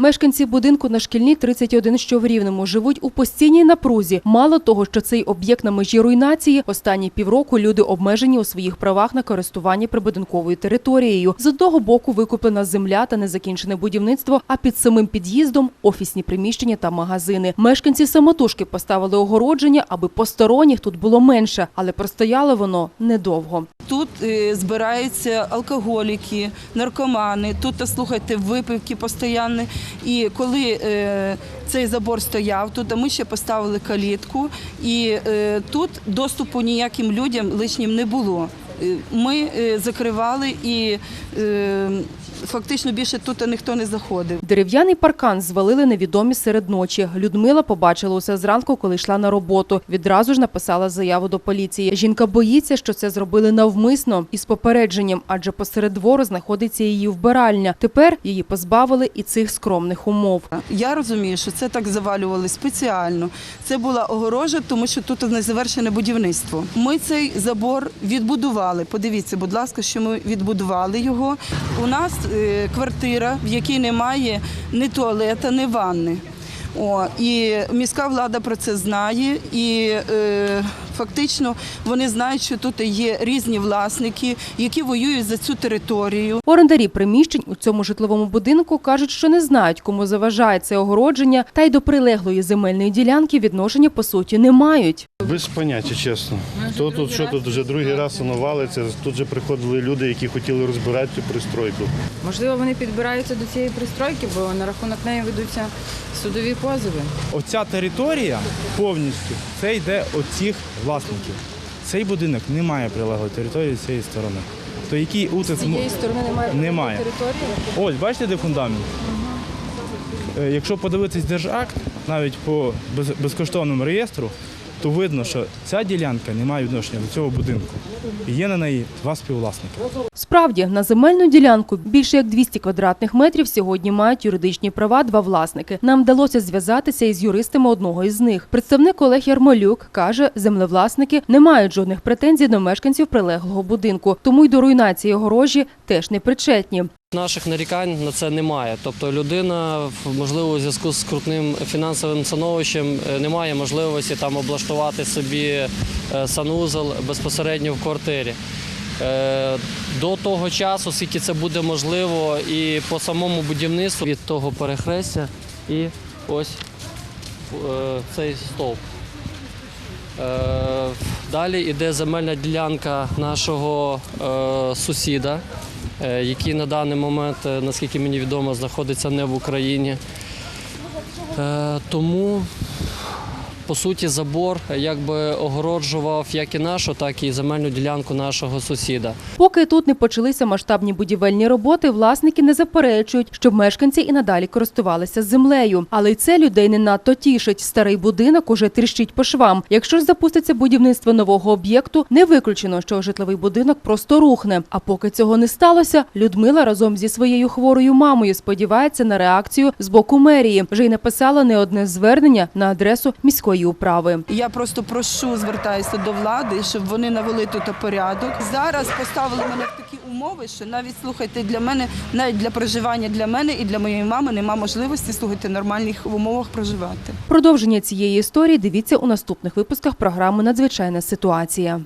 Мешканці будинку на шкільній 31, що в Рівному, живуть у постійній напрузі. Мало того, що цей об'єкт на межі руйнації, останні півроку люди обмежені у своїх правах на користування прибудинковою територією. З одного боку викуплена земля та незакінчене будівництво, а під самим під'їздом офісні приміщення та магазини. Мешканці самотужки поставили огородження, аби посторонніх тут було менше, але простояло воно недовго. Тут е, збираються алкоголіки, наркомани. Тут, слухайте, випивки постійні. І коли е, цей забор стояв, тут ми ще поставили калітку, і е, тут доступу ніяким людям лишнім не було. Ми закривали і фактично більше тут ніхто не заходив. Дерев'яний паркан звалили невідомі серед ночі. Людмила побачила усе зранку, коли йшла на роботу. Відразу ж написала заяву до поліції. Жінка боїться, що це зробили навмисно із попередженням, адже посеред двору знаходиться її вбиральня. Тепер її позбавили і цих скромних умов. Я розумію, що це так завалювали спеціально. Це була огорожа, тому що тут незавершене будівництво. Ми цей забор відбудували. Подивіться, будь ласка, що ми відбудували його. У нас квартира, в якій немає ні туалета, ні ванни. О, і міська влада про це знає, і е, фактично вони знають, що тут є різні власники, які воюють за цю територію. Орендарі приміщень у цьому житловому будинку кажуть, що не знають, кому заважає це огородження, та й до прилеглої земельної ділянки відношення по суті не мають. Без поняття, чесно. То тут що тут вже другий раз воно валиться. Тут же приходили люди, які хотіли розбирати цю пристройку. Можливо, вони підбираються до цієї пристройки, бо на рахунок неї ведуться судові позови. Оця територія повністю це йде оцих цих власників. Цей будинок не має прилеглої території з цієї сторони. То який утис сторони немає Немає. території. ось бачите, де фундамент? Е, Якщо подивитись держакт, навіть по безкоштовному реєстру, то видно, що ця ділянка не має відношення до цього будинку. І є на неї два співвласники. Справді, на земельну ділянку більше як 200 квадратних метрів сьогодні мають юридичні права два власники. Нам вдалося зв'язатися із юристами одного із них. Представник Олег Ярмолюк каже, землевласники не мають жодних претензій до мешканців прилеглого будинку, тому й до руйнації огорожі теж не причетні. Наших нарікань на це немає. Тобто людина, можливо, у зв'язку з крутним фінансовим становищем е, не має можливості там облаштувати собі е, санузел безпосередньо в квартирі. Е, До того часу, скільки це буде можливо, і по самому будівництву від того перехрестя і ось цей стовп. Далі йде земельна ділянка нашого сусіда, який на даний момент, е, наскільки мені відомо, знаходиться не в Україні. Е, Тому, по суті, забор якби огороджував як і нашу, так і земельну ділянку нашого сусіда. Поки тут не почалися масштабні будівельні роботи, власники не заперечують, щоб мешканці і надалі користувалися землею. Але й це людей не надто тішить. Старий будинок уже тріщить по швам. Якщо ж запуститься будівництво нового об'єкту, не виключено, що житловий будинок просто рухне. А поки цього не сталося, Людмила разом зі своєю хворою мамою сподівається на реакцію з боку мерії. Вже й написала не одне звернення на адресу міської управи. Я просто прошу, звертаюся до влади, щоб вони навели тут порядок. Зараз поставили мене в такі умови, що навіть слухайте для мене, навіть для проживання для мене і для моєї мами нема можливості слухати нормальних умовах проживати. Продовження цієї історії дивіться у наступних випусках програми Надзвичайна ситуація.